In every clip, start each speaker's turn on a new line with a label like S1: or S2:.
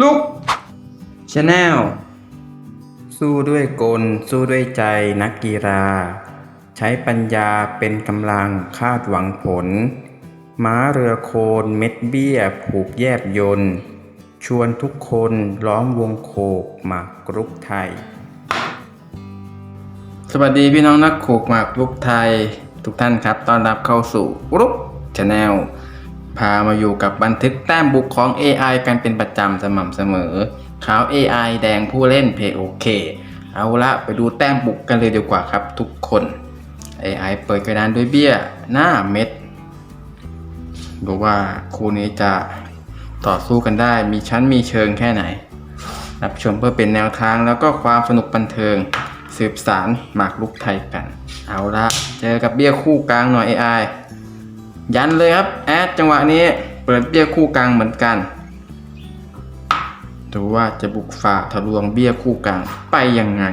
S1: ลุกชาแนลสู้ด้วยกล สู้ด้วยใจนักกีฬา ใช้ปัญญาเป็นกำลังคาดหวังผล ม้าเรือโคนเม็ดเบี้ย ผูกแยบยนต์ชวนทุกคนล้อมวงโคกหมากกรุกไทย สวัสดีพี่น้องนักขูกหมากรุกไทย ทุกท่านครับต้อนรับเข้าสู่รุกชาแนล พามาอยู่กับบันทึกแต้มบุกของ AI กันเป็นประจำสม่ำเสมอขาว AI แดงผู้เล่นเพโอเค เอาละไปดูแต้มบุกกันเลยดีกว่าครับทุกคน AI เปิดกระดานด้วยเบี้ยหน้าเม็ดดูว่าคู่นี้จะต่อสู้กันได้ มีชั้นมีเชิงแค่ไหน รับชมเพื่อเป็นแนวทางแล้วก็ความสนุกบันเทิง สืบสารหมากลุกไทยกัน เอาละเจอกับเบี้ยคู่กลางหน่อย AI ยันเลยครับแอดจังหวะนี้เปิดเบี้ยคู่กลางเหมือนกันดูว่าจะบุกฝ่าทะลวงเบี้ยคู่กลางไปยังไง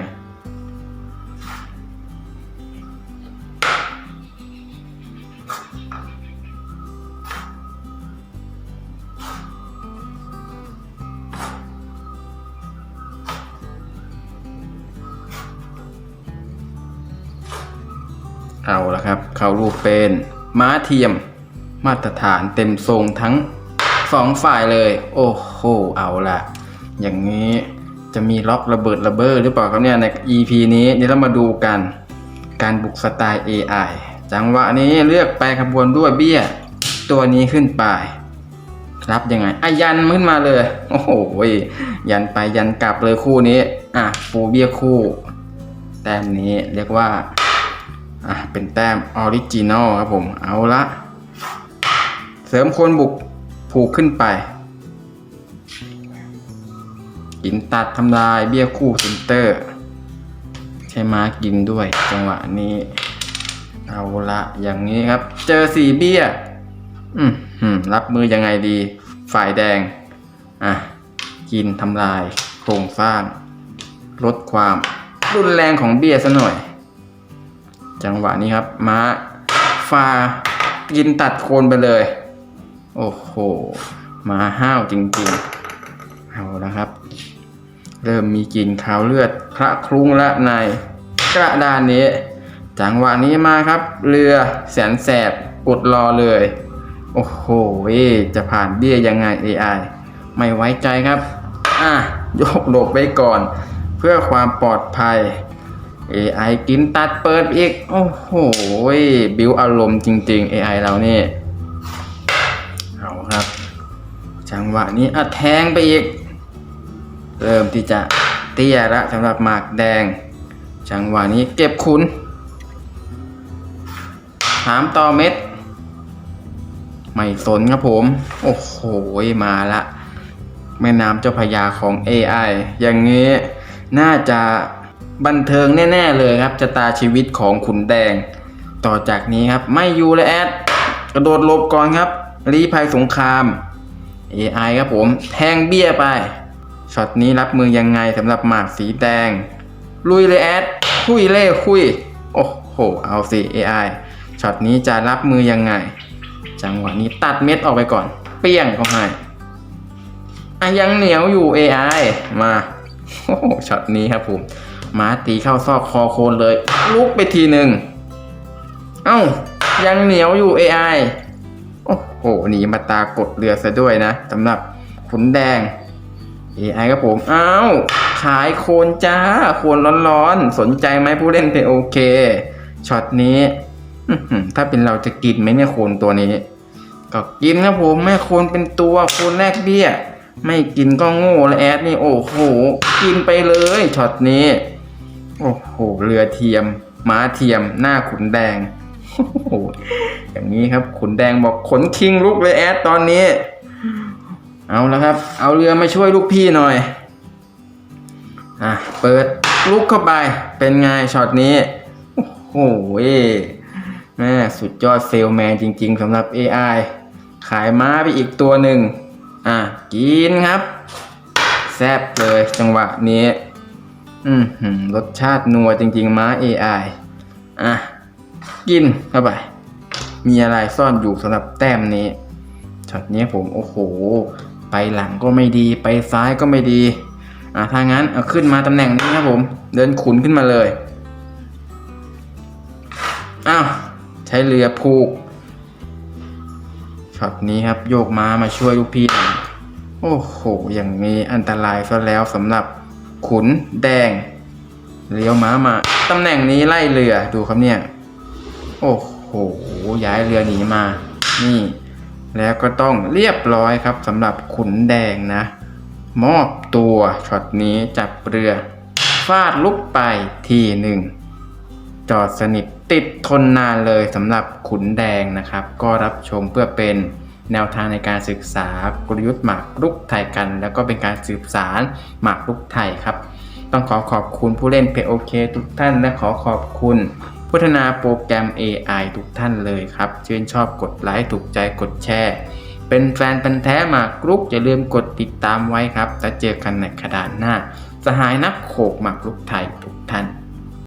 S1: เอาละครับ เข้ารูปเป็นม้าเทียม มาตรฐานเต็มทรงทั้งสองฝ่ายเลย โอ้โห เอาละอย่างนี้จะมีล็อกระเบิดระเบ้อหรือเปล่าครับเนี่ยใน EP นี้เดี๋ยวเรามาดูกัน การบุกสไตล์ AI จังหวะนี้เลือกแปลขบวนด้วยเบี้ย ตัวนี้ขึ้นไป รับยังไงอะยันขึ้นมาเลย โอ้โหยันไปยันกลับเลยคู่นี้ อะปูเบี้ยคู่ แต้มนี้เรียกว่า อะเป็นแต้มออริจินอลครับผม เอาละ เสริมโคนบุกผูกขึ้นไปกินตัดทำลายเบี้ยคู่เซนเตอร์ ใช้ม้ากินด้วย จังหวะนี้ เอาละอย่างนี้ครับ เจอสีเบี้ยอืมหืมรับมือยังไงดี ฝ่ายแดง อะ กินทำลาย โครงสร้าง ลดความรุนแรงของเบี้ยซะหน่อย จังหวะนี้ครับ ม้าฟากินตัดโคนไปเลย โอ้โห มาห้าวจริงๆ เอาละครับ เริ่มมีกลิ่นขาวเลือดพระคลุ้งละในกระดานนี้ จังหวะนี้มาครับ เรือแสนแสบกดรอเลย โอ้โหจะผ่านเบี้ยยังไง AI ไม่ไว้ใจครับ อะยกหลบไว้ก่อน เพื่อความปลอดภัย AI กินตัดเปิดอีก โอ้โห บิวอารมณ์จริง ๆ AI เรานี่ เอาครับ จังหวะนี้อะแทงไปอีก เริ่มที่จะเตี้ยละสำหรับหมากแดง จังหวะนี้เก็บคุณถามต่อเม็ด ไม่สนครับผม โอ้โห มาละ แม่น้ำเจ้าพยาของ AI อย่างนี้น่าจะบันเทิงแน่ ๆ เลยครับชะตาชีวิตของขุนแดง ต่อจากนี้ครับ ไม่อยู่เลยแอด กระโดดลบก่อนครับรีภัยสงคราม AI ครับผม แทงเบี้ยไปช็อตนี้รับมือยังไงสำหรับหมากสีแดง ลุยเลยแอด คุยเล่คุย โอ้โห เอาสิ AI ช็อตนี้จะรับมือยังไง จังหวะนี้ตัดเม็ดออกไปก่อน เปี้ยงเขาให้อะยังเหนียวอยู่ AI มาโอ้โหช็อตนี้ครับผมมาตีเข้าซอกคอโคนเลย ลุกไปทีหนึ่ง เอ้า ยังเหนียวอยู่ AI โอ้โหหนีมาตากดเรือซะด้วยนะสำหรับขุนแดง AI ครับผมอ้าวขายโคนจ้า โคนร้อนๆ สนใจไหมผู้เล่นเป็นโอเคช็อตนี้ถ้าเป็นเราจะกินไหมเนี่ยโคนตัวนี้ ก็กินครับผมแม่โคนเป็นตัวโคนแรกเบี้ย ไม่กินก็โง่และแอดนี่โอ้โหกินไปเลยช็อตนี้ โอ้โหเรือเทียม ม้าเทียมหน้าขุนแดง โอ้อย่างนี้ครับ ขุนแดงบอกขนคิงลุกเลยแอดตอนนี้ เอาแล้วครับ เอาเรือมาช่วยลูกพี่หน่อย อะ เปิดลุกเข้าไป เป็นไงช็อตนี้ โอ้โหแม่สุดยอดเซลแมนจริงๆสำหรับ AI ขายม้าไปอีกตัวหนึ่ง อะ กินครับ แซบเลยจังหวะนี้ อืมรสชาตินัวจริงๆ ม้า AI อะ กินเข้าไป มีอะไรซ่อนอยู่สำหรับแต้มนี้ช็อตนี้ผมโอ้โห ไปหลังก็ไม่ดีไปซ้ายก็ไม่ดี อะถ้างั้นเอาขึ้นมาตำแหน่งนี้ครับผม เดินขุนขึ้นมาเลยอ้าวใช้เรือผูกช็อตนี้ครับโยกม้ามาช่วยลูกพี่โอ้โห อย่างนี้อันตรายซะแล้วสำหรับขุนแดง เลี้ยวม้ามาตำแหน่งนี้ไล่เรือดูครับเนี่ย โอ้โห ย้ายเรือหนีมา นี่ แล้วก็ต้องเรียบร้อยครับสำหรับขุนแดงนะ มอบตัวช็อตนี้จับเรือ ฟาดลุกไปทีหนึ่ง จอดสนิทติดทนนานเลยสำหรับขุนแดงนะครับ ก็รับชมเพื่อเป็นแนวทางในการศึกษากลยุทธ์หมากรุกไทยกัน แล้วก็เป็นการสืบสารหมากรุกไทยครับ ต้องขอขอบคุณผู้เล่น POK ทุกท่านและขอขอบคุณ พัฒนาโปรแกรม AI ทุกท่านเลยครับชื่นชอบกดไลค์ถูกใจกดแชร์ เป็นแฟนพันธ์แท้มากรุกอย่าลืมกดติดตามไว้ครับจะเจอกันในขดานหน้า สหายนักโขกหมากรุกไทยทุกท่าน